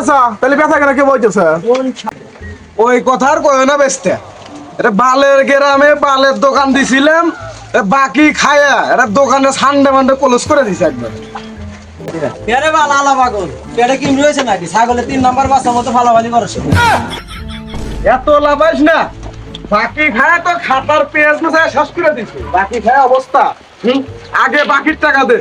চাচা তাহলে ব্যথা কেন কে ওই কথার কয় না বেচতে। এটা বালের গ্রামে বালের দোকান দিছিলাম বাকি খায়া এটা দোকানে সানডে মানডে ক্লোজ করে দিছে একবার। পেরে বাল আলা পাগল? কি রয়েছে নাকি? ছাগলের তিন নাম্বার বাচ্চার মতো ফালাফালি করছে। এত লাভাইস না। বাকি খায়া তো খাতার পেঁয়াজ মেশায় শেষ করে দিছে। বাকি খায়া অবস্থা। আগে বাকির টাকা দে।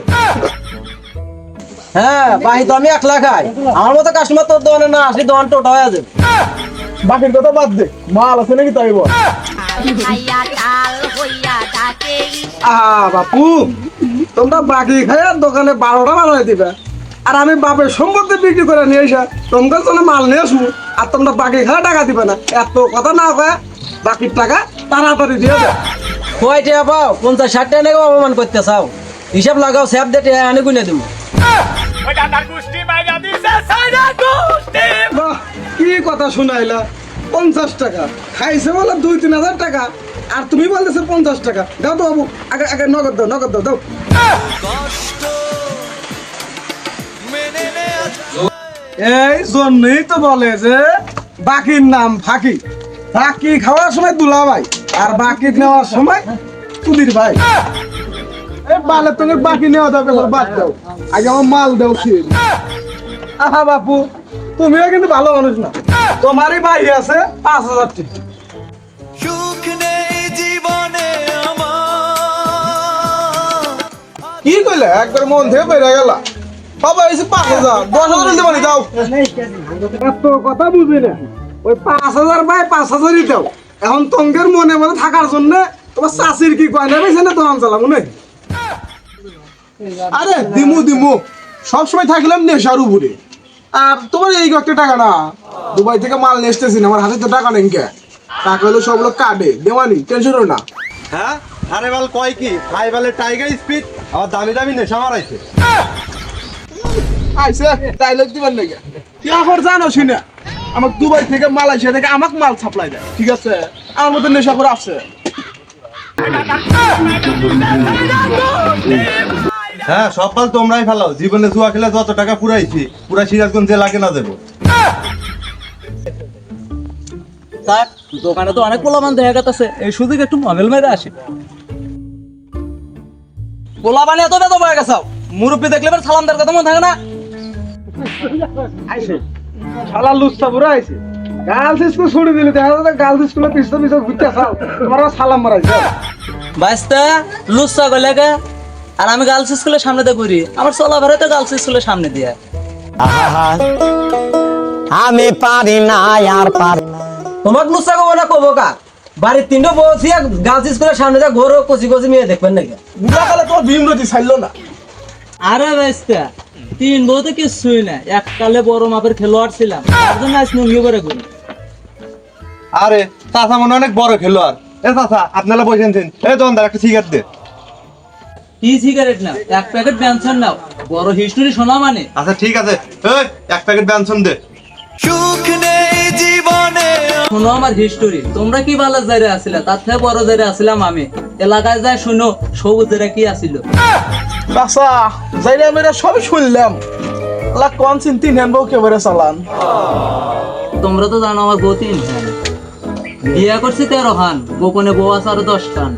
হ্যাঁ বাহি তো আমি একলা খাই আমার মতো কাস্টমার তোর দোকানে না আসলে দোকান টোটা হয়ে যাবে। বাকির কথা বাদ দে। মাল আছে নাকি তাই বল। আহা বাপু তোমরা বাকি খায়া দোকানে বারোটা বানাই দিবে। আর আমি বাপের সম্পত্তি বিক্রি করে নিয়ে এসে তোমাদের জন্য মাল নিয়ে আসব। আর তোমরা বাকি খায়া টাকা দিবে না। এত কথা না কয়ে বাকির টাকা তাড়াতাড়ি দিয়ে দেয় কয় টাকা পাও? পঞ্চাশ ষাট টাকা অপমান করতে চাও হিসাব লাগাও স্যাপ দিয়ে টাকা আনি গুনে দেবো। পঞ্চাশ টাকা। খাইছে বলে দুই, তিন হাজার টাকা। আর তুমি বলতেছো পঞ্চাশ টাকা। দাও তো বাবু, আগে আগে নগদ দাও নগদ দাও দাও। এই জন্যই তো বলে যে, বাকির নাম ফাঁকি। ফাঁকি খাওয়ার সময় দুলা ভাই আর বাকি নেওয়ার সময় তুলির ভাই। বালের বাকি নেওয়া যাবে বাদ দাও আগে আমার মাল দাও সে আহা বাপু তুমিও কিন্তু ভালো মানুষ না। তোমারই ভাই আছে পাঁচ হাজার টাকা সুখ নেই জীবনে কি কইলে? একবার মন থেকে বেড়ে গেল। বাবা এসে পাঁচ হাজার। দশ হাজার দিতে পারি দাও। এত কথা বুঝি না। ওই পাঁচ হাজার বাই পাঁচ হাজারই দাও। এখন তঙ্গের মনে মনে থাকার জন্য তোমার চাষির কি কয় না? বেছে না দোকান চালাবো না আরে দিমু দিমু। সবসময় থাকলাম নেশার উপরে। আর তোমার এই একটা টাকা না দুবাই থেকে মাল নিয়ে এসতেছি না, আমার হাতে তো টাকা নেই কে? টাকা হলো সবগুলো কাটে দেওয়ানি টেনশন না। হ্যাঁ? আরে বাল কয় কি? হাই বালে টাইগার স্পিড আবার দামি দামি নেশা মারাইছে। আইসে ডায়লগ দিবেন নাকি তুই এখন জানো শুনে? আমার দুবাই থেকে মালয়েশিয়া থেকে আমাকে মাল সাপ্লাই দেয়। ঠিক আছে? আমার মধ্যে নেশা করে আছে হ্যাঁ সব বাল তোমরাই ফেলাও। জীবনে জুয়া খেলে যত টাকা পুরাইছি। পুরা সিরাজগঞ্জ লাগে না দেবো। তার দোকানে তো অনেক পোলামান দেখা গেছে এই সুযোগ একটু মবেল মেরে আসে। পোলাবান এত বেদ হয়ে গেছে? মুরব্বী দেখলে এবার সালাম দেওয়ার কথা মনে থাকে না? শালা লুচ্ছা বুড়া আইছে গার্লস স্কুল ছুটি দিলি দেখা যাচ্ছে গার্লস স্কুলে পিছনে পিছনে ঘুরতে আসাও তোমার সালাম মারাইছে। বাইস্তা লুচ্ছা গলে গে। আর আমি গার্লস স্কুলের সামনে দিয়ে ঘুরি। আমার চলাফেরা তো গার্লস স্কুলের সামনে দিয়ে। আমি পারি না আর পারি না। তোমাক লুচ্ছা কবো না কবো কা? বাড়ির তিনটা বলছি গার্লস স্কুলের সামনে দিয়ে ঘোরো কচি কচি মেয়ে দেখবেন নাকি? বুড়া কালে তোমার ভীমরতি ছাড়লো না। আরে বাইস্তা তিন বউ তো কিছুই না। এককালে বড় মাপের খেলোয়াড় ছিলাম। তার জন্য আজ নুঙ্গি করে ঘুরি। আরে চাচা মনে অনেক বড় খেলোয়াড়। এ চাচা আপনারা বসেছেন এই দোকানদার একটা সিগারেট দে। সিগারেট এক প্যাকেট পেনশন নাও। বড় হিস্টোরি শোনা মানে। আচ্ছা ঠিক আছে। এই এক প্যাকেট ব্যঞ্জন দে। সুখ নেই জীবনে। শোনো আমার হিস্টোরি তোমরা কি ভালো জায়গা আসিলা তার থেকে বড় জায়গা আসিলাম আমি। এলাকায় যায় শুনো সবুজ জায়গা কি আসিল বাসা সবই শুনলাম। আল্লাহ কোন চিন তিন বউ কেবারে চালান। তোমরা তো জানো আমার বউ তিন বিয়া করছি তেরো খান। গোপনে বউ আছে আরও দশ খান।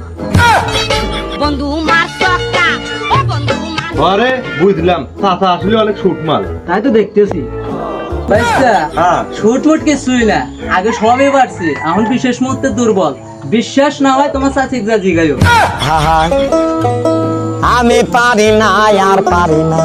আরে বুঝলাম চাচা আসলে অনেক শুট মাল। তাই তো দেখতেছি। বাইস্তা হ্যাঁ। ছুট ফুট কিছুই না। আগে সবই পারছি এখন বিশেষ মুহূর্তে দুর্বল? বিশ্বাস না হয় তোমার চাচি যা জিগাইও। আমি পারি না আর পারি না।